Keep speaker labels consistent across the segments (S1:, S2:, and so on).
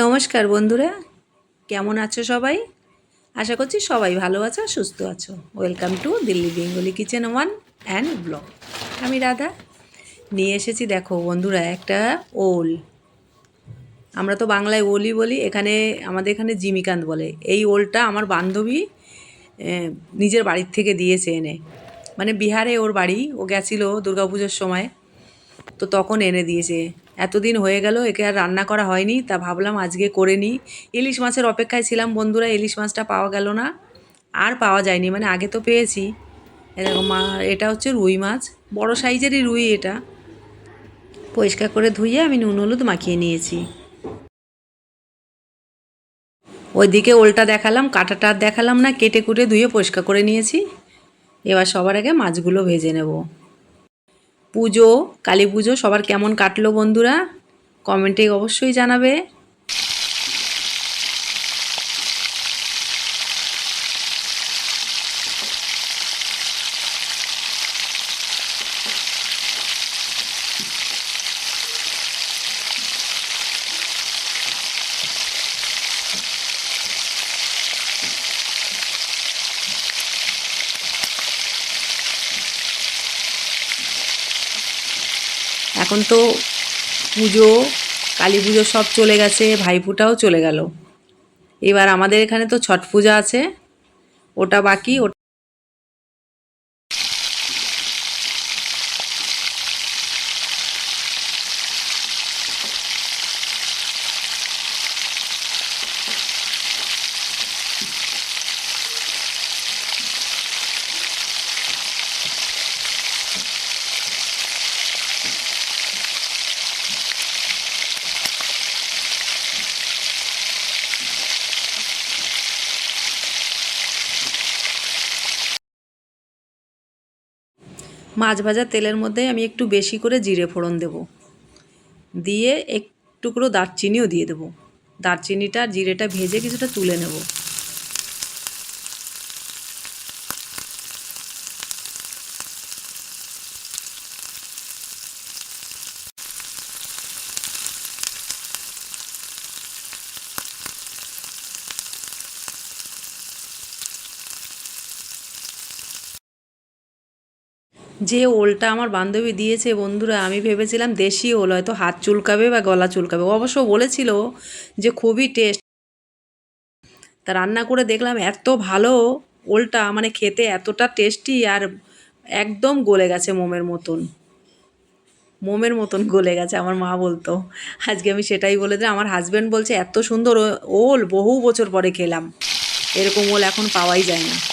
S1: নমস্কার বন্ধুরা, কেমন আছো সবাই? আশা করছি সবাই ভালো আছো সুস্থ আছো। Welcome to Delhi Bengali kitchen one and blog আমি রাধা, নিয়ে এসেছি দেখো বন্ধুরা একটা ওল। আমরা তো বাংলায় ওলই বলি, এখানে আমাদের এখানে জিমিকান্ত বলে। এই ওলটা আমার বান্ধবী নিজের বাড়ির থেকে দিয়েছে এনে। মানে বিহারে ওর বাড়ি, ও গেছিল দুর্গাপুজোর সময়, তো তখন এনে দিয়েছে। এতদিন হয়ে গেল, একে আর রান্না করা হয়নি, তা ভাবলাম আজকে করে নিই। ইলিশ মাছের অপেক্ষায় ছিলাম, বন্ধুরা ইলিশ মাছটা পাওয়া গেল না, আর পাওয়া যায়নি মানে আগে তো পেয়েছি। এরকম এটা হচ্ছে রুই মাছ, বড় সাইজেরই রুই এটা। পরিষ্কার করে ধুয়ে আমি নুন হলুদ মাখিয়ে নিয়েছি। ওইদিকে ওলটা দেখালাম, কাঁটাটা দেখালাম না, কেটে কুটে ধুয়ে পরিষ্কার করে নিয়েছি। এবার সবার আগে মাছগুলো ভেজে নেব। পুজো কালী পুজো সবার কেমন কাটলো বন্ধুরা? কমেন্টে অবশ্যই জানাবে। এখন তো পুজো, কালী পুজো সব চলে গেছে, ভাইফোঁটাও চলে গেল। এবার আমাদের এখানে তো ছট পূজা আছে, ওটা বাকি মাছ ভাজা তেলের মধ্যে আমি একটু বেশি করে জিরে ফোড়ন দেব। দিয়ে এক টুকরো দারচিনিও দিয়ে দেবো। দারচিনিটা জিরেটা ভেজে কিছুটা তুলে নেব। যে ওলটা আমার বান্ধবী দিয়েছে, বন্ধুরা, আমি ভেবেছিলাম দেশি ওল, হয়তো হাত চুলকাবে বা গলা চুলকাবে। অবশ্য বলেছিল যে খুবই টেস্ট। তা রান্না করে দেখলাম এত ভালো ওলটা মানে খেতে এতটা টেস্টি আর একদম গলে গেছে মোমের মতন। মোমের মতন গলে গেছে, আমার মা বলতো। আজকে আমি সেটাই বলে দিলাম। আমার হাজব্যান্ড বলছে, এত সুন্দর ওল বহু বছর পরে খেলাম। এরকম ওল এখন পাওয়াই যায় না।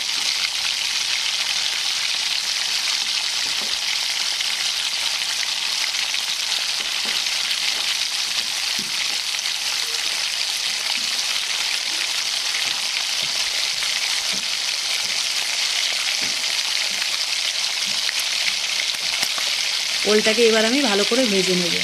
S1: ওলটাকে এবার আমি ভালো করে ভেজে নেব।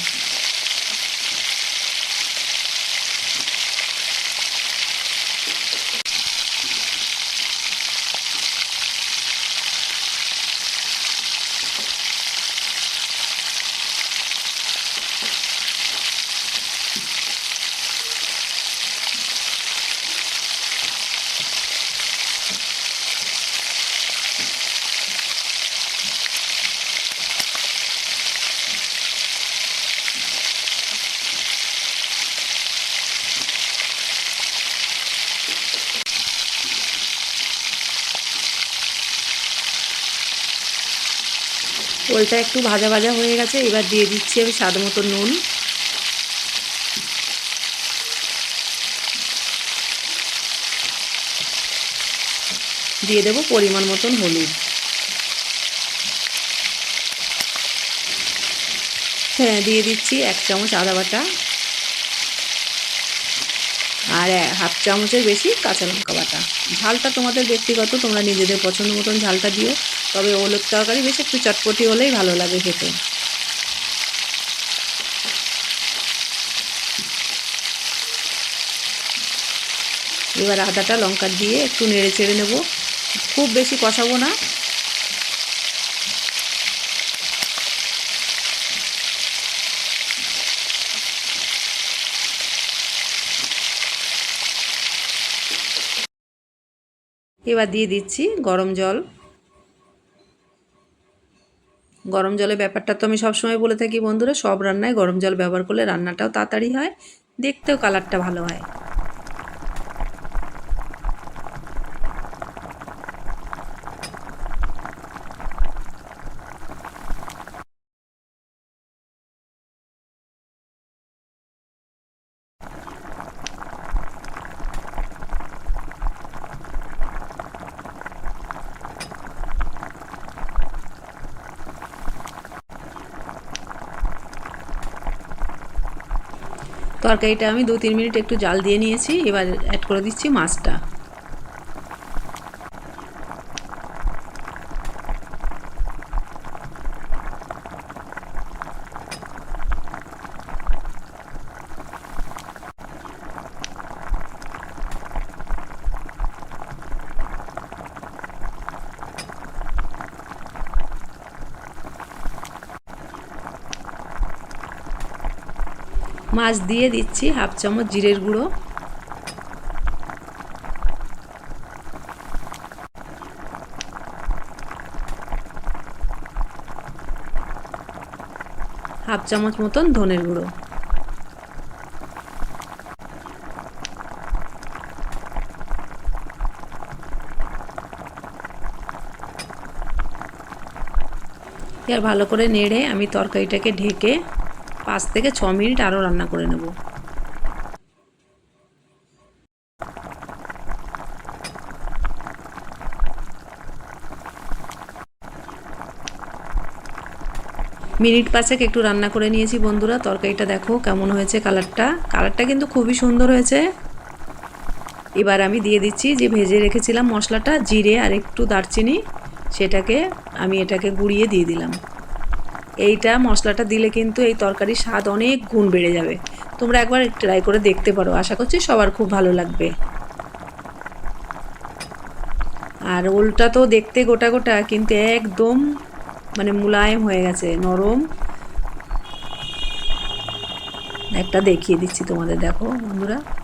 S1: ওলটা একটু ভাজা ভাজা হয়ে গেছে, এবার দিয়ে দিচ্ছি আমি স্বাদ মতো নুন। দিয়ে দেবো পরিমাণ মতন হলুদ। হ্যাঁ দিয়ে দিচ্ছি এক চামচ আদা বাটা। আর হাফ চামচের বেশি কাঁচা লঙ্কা বাটা। ঝালটা তোমাদের ব্যক্তিগত, তোমরা নিজেদের পছন্দ মতন ঝালটা দিও। তবে ওলক তরকারি বেশ একটু চটপটি হলেই ভালো লাগে খেতে। এবার আদাটা লঙ্কা দিয়ে একটু নেড়ে চেড়ে নেব। খুব বেশি কষাবো না। এবার দিয়ে দিচ্ছি গরম জল। গরম জলের ব্যাপারটা তো আমি সবসময় বলে থাকি বন্ধুরা, সব রান্নায় গরম জল ব্যবহার করলে রান্নাটাও তাড়াতাড়ি হয়, দেখতেও কালারটা ভালো হয়। তরকারিটা আমি দু তিন মিনিট একটু জাল দিয়ে নিয়েছি এবার অ্যাড করে দিচ্ছি মাছটা। মাছ দিয়ে দিচ্ছি হাফ চামচ জিরের গুঁড়ো। হাফ চামচ মতন ধনের গুঁড়ো। এবার ভালো করে নেড়ে আমি তরকারিটাকে ঢেকে পাঁচ থেকে ছ মিনিট আরও রান্না করে নেব। মিনিট পাঁচেক একটু রান্না করে নিয়েছি বন্ধুরা, তরকারিটা দেখো কেমন হয়েছে কালারটা। কালারটা কিন্তু খুবই সুন্দর হয়েছে। এবার আমি দিয়ে দিচ্ছি যে ভেজে রেখেছিলাম মশলাটা, জিরে আর একটু দারচিনি, সেটাকে আমি এটাকে গুঁড়িয়ে দিয়ে দিলাম। এইটা মশলাটা দিলে কিন্তু এই তরকারির স্বাদ অনেক গুণ বেড়ে যাবে। তোমরা একবার ট্রাই করে দেখতে পারো। আশা করছি সবার খুব ভালো লাগবে। আর ওলটা তো দেখতে গোটা গোটা, কিন্তু একদম মানে মুলায়ম হয়ে গেছে, নরম। একটা দেখিয়ে দিচ্ছি তোমাদের, দেখো বন্ধুরা।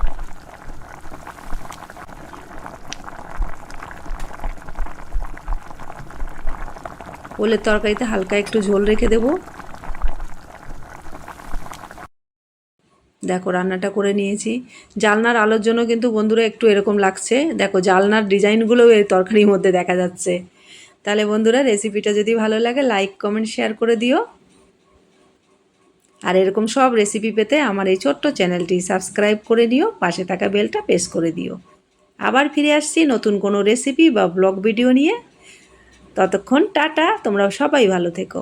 S1: ওলের তরকারিতে হালকা একটু ঝোল রেখে দেব। দেখো, রান্নাটা করে নিয়েছি। জালনার আলোর জন্য কিন্তু বন্ধুরা একটু এরকম লাগছে। দেখো, জালনার ডিজাইনগুলোও এই তরকারির মধ্যে দেখা যাচ্ছে। তাহলে বন্ধুরা রেসিপিটা যদি ভালো লাগে লাইক কমেন্ট শেয়ার করে দিও। আর এরকম সব রেসিপি পেতে আমার এই ছোট্ট চ্যানেলটি সাবস্ক্রাইব করে নিও, পাশে থাকা বেলটা প্রেস করে দিও। আবার ফিরে আসছি নতুন কোনো রেসিপি বা ব্লগ ভিডিও নিয়ে। ততক্ষণ টাটা তোমরাও সবাই ভালো থেকো।